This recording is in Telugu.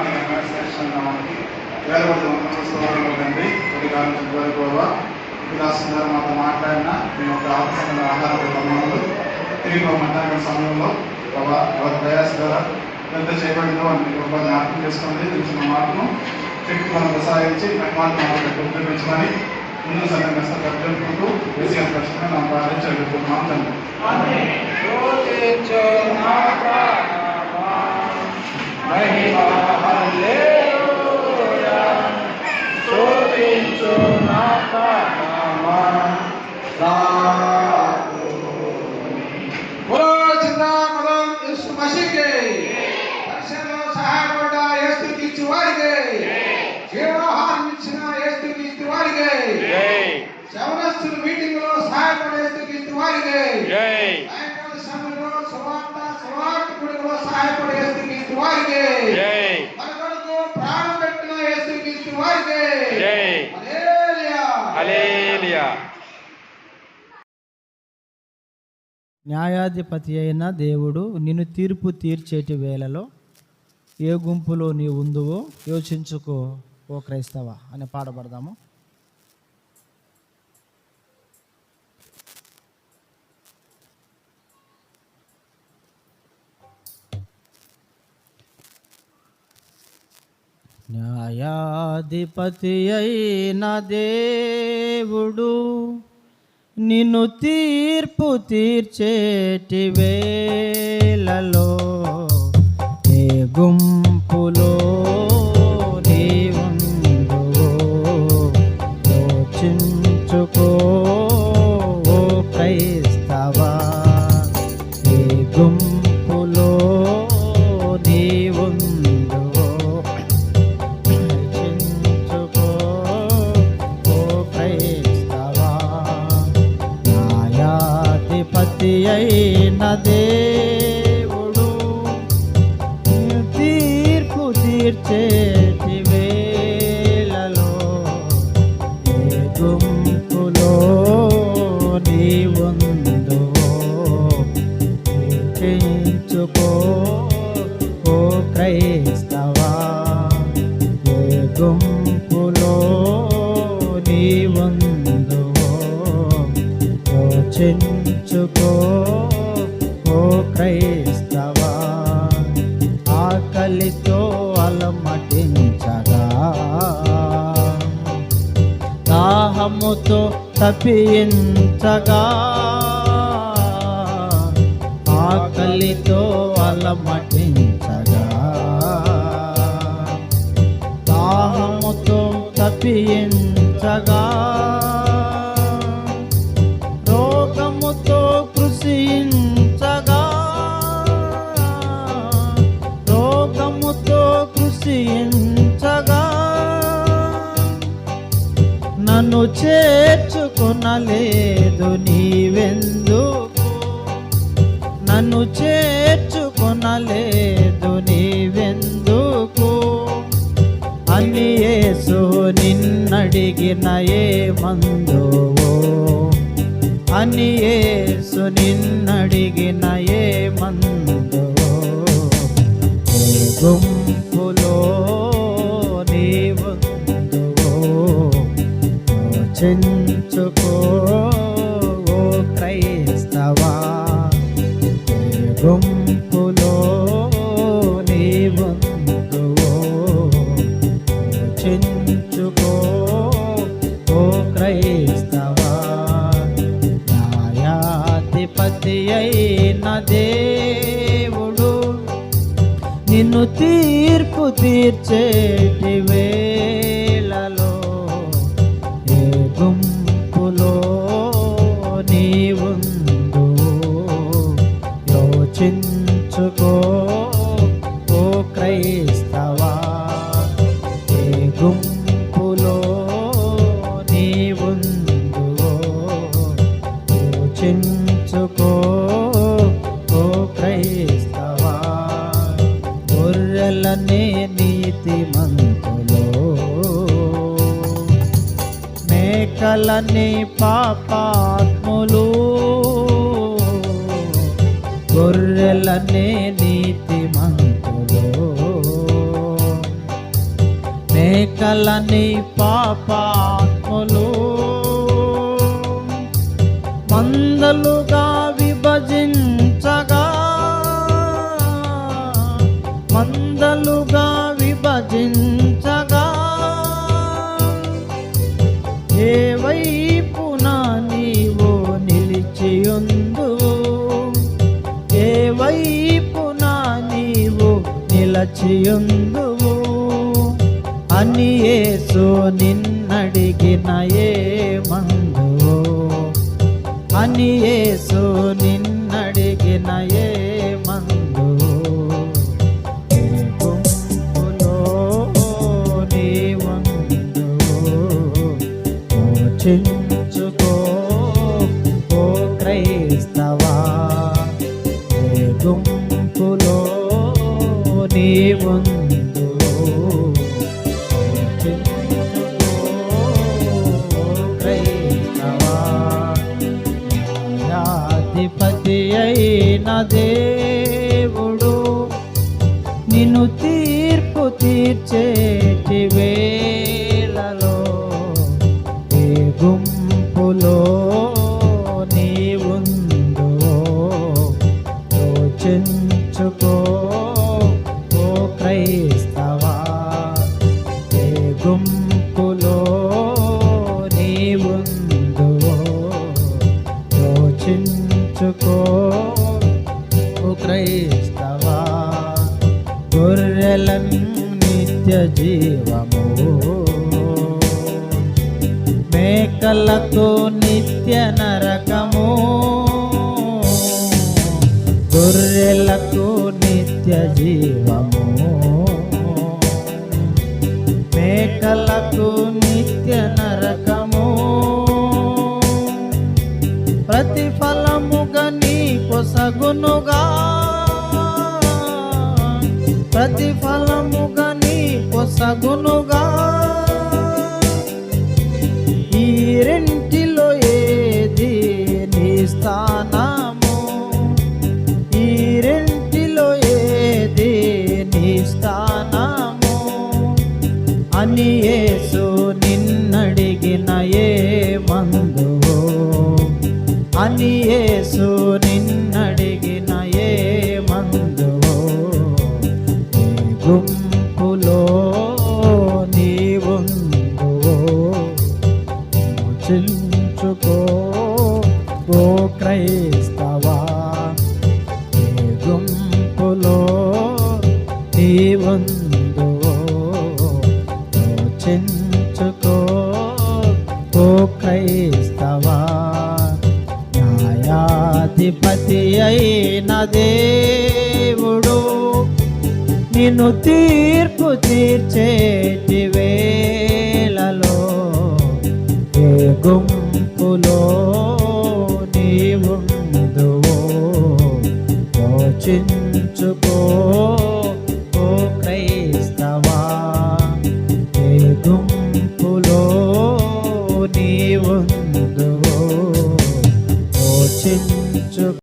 నీ శ్రేష్ఠ వేలబడి వందలు తండ్రి కొద్ది కాలం విలాసం గారు మాతో మాట్లాడిన మీ యొక్క ఆత్మీయ ఆహార ప్రమాణాలు తిరిగి మాట్లాడిన సమయంలో బాబా వారి ప్రయాస ద్వారా ఎంత చేయబడిందో అని గొప్ప జ్ఞాపకం చేసుకోండి. తెలిసిన మాటను చెక్కు మనం ప్రసాదించి మాట ముందు సరైన కష్టపడి జరుపుకుంటూ కష్టంగా మనం ప్రార్థించగలుగుతున్నాం తండ్రి. గుడిలో సహాయపడే వారికి మన కొరకు ప్రాణం పెట్టిన వారికి హల్లెలూయా. న్యాయాధిపతి అయిన దేవుడు నిన్ను తీర్పు తీర్చేటి వేళలో ఏ గుంపులో నీ ఉందువో యోచించుకో ఓ క్రైస్తవ అని పాడబడదాము. న్యాయాధిపతి అయిన దేవుడు నిన్ను తీర్పు తీర్చేటి వేలలో ఏ గుంపులో నీవుందువో చించుకో ఓ న్యాయాధిపతి అయిన దేవుడు. తీర్పు తీర్చేటి వేళలో ఏ గుంపులో నీవుందో. చించుకో ఓ క్రై దాహముతో తప్పించగా. ఆకలితో అలమటించగా. దాహముతో తప్పించగా. రోగముతో కృషించగా. రోగముతో కృషించ నన్ను చేర్చుకొనలేదు నీవెందుకు? నన్ను చేర్చుకొనలేదు నీవెందుకు? అని యేసు నిన్నడిగిన ఏ మందువో? అని ఏసు నిన్నడిగిన ఏ మందువో? రక్షించుకో క్రైస్తవా. ఏ గుంపులో నీవుందువో యోచించుకో ఓ క్రైస్తవా. న్యాయాధిపతి అయిన దేవుడు నిన్ను తీర్పు తీర్చేటివే. రక్షించుకో. ఓ క్రైస్తవా గొర్రెలనే నీతి మంతులో మేకలని పాపాత్ములు. గొర్రెలనే నీతి మంతులు మేకలని పాపా మందలుగా విభజించగా మందలుగా విభజించగా ఏ వైపున నీవు నిలిచియుందు ఏ వైపున నీవు నిలచియుందువు అని యేసు నిన్నడిగిన ఏ మందు అని యేసు నిన్నడిగిన ఏ మందు. ఏ గుంపులో నీవుందు చించుకో ఓ క్రైస్తవా. ఏ గుంపులో నీవుందు న్యాయాధిపతి చేసిన దేవుడు నిన్ను తీర్పు తీర్చేటి వేళలో ఏ గుంపులో నీవుందో యోచించుకో ఓ క్రైస్తవా నిత్య జీవము. మేకలతో నిత్య నరకము. గొర్రెలకు నిత్య జీవము. మేకలకు నిత్య నరకము. ప్రతిఫలముగా నీ పొసగునుగా. ప్రతిఫల నీ పొసగునుగా నేర్చుకో. ఓ క్రైస్తవా ఏ గుంపులో నీవుందో చించుకో. ఓ క్రైస్తవా న్యాయాధిపతి అయిన దేవుడు నిన్ను తీర్పు తీర్చేటి వేళలో ఏ గుంపులో నీవుందువో